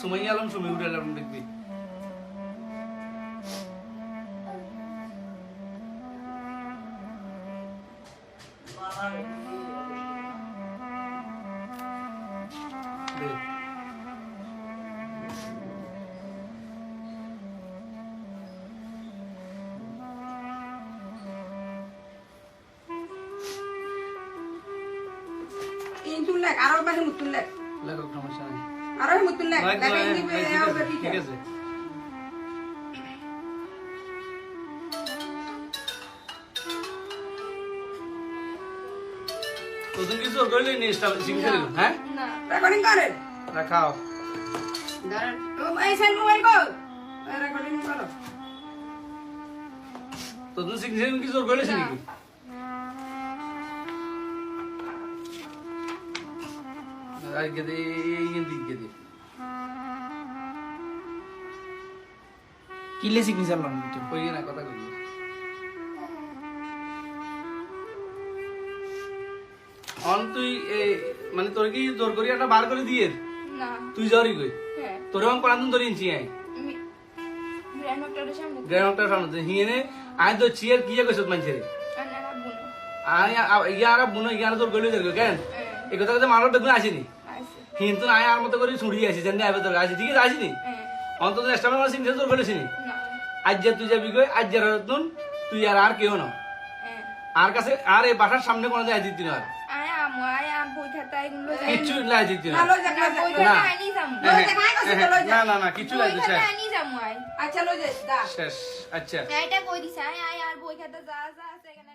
সুমাইয়া আলম সুমিউর আলম দেখবি দে। তিন তুল লেখ আরও পাশে মুতুল লেখ লেখক সমস্যা নেই আরও মুতুল লেখ ঠিক আছে, তোদের কিছু করলি নি হ্যাঁ? রেকর্ডিং করে রাখাও ধরেন ও এই সেল মোবাইল কো রেকর্ডিং করো। তোদের শিখতে কিছু করলি নাকি কিলে সিগনেচার লন কিন্তু কই না কথা কই অন তুই এই মানে তোর কি জোর করি একটা বার করে দিয়ে? না। তুই যাওয়ারই কই? হ্যাঁ। তোর আমি কোরআন ধরে ইনছি আই গ্র্যান্ড সামনে। গ্রাউন্ডটার সামনে হিয়েনে আই তো চিয়ার কিয়া কইছত মানছে রে? আর না বুনো। আই ইয়ারা বুনো ইয়ারা তোর গলি ধরে কেন? এই কথা কথা মারবার বেগুন আসেনি। কিন্তু আয় আর মতো করে ছুড়ি আসি জানি আইবে তোর আসি ঠিক আছে আসিনি? হ্যাঁ। অন্তত এস্টামের মাসিন তোর গলেছিনি না। আজ যে তুই যাবি কই আজ যার নতুন তুই আর আর কেউ না হ্যাঁ। আর কাছে আর এই বাসার সামনে কোনো যায় দিতি না আর। লাই দিতি না। না। না না। লাই আচ্ছা শেষ আচ্ছা এটা কই দিছে আয় আয়। আর বই খাতা যা যা আছে এখানে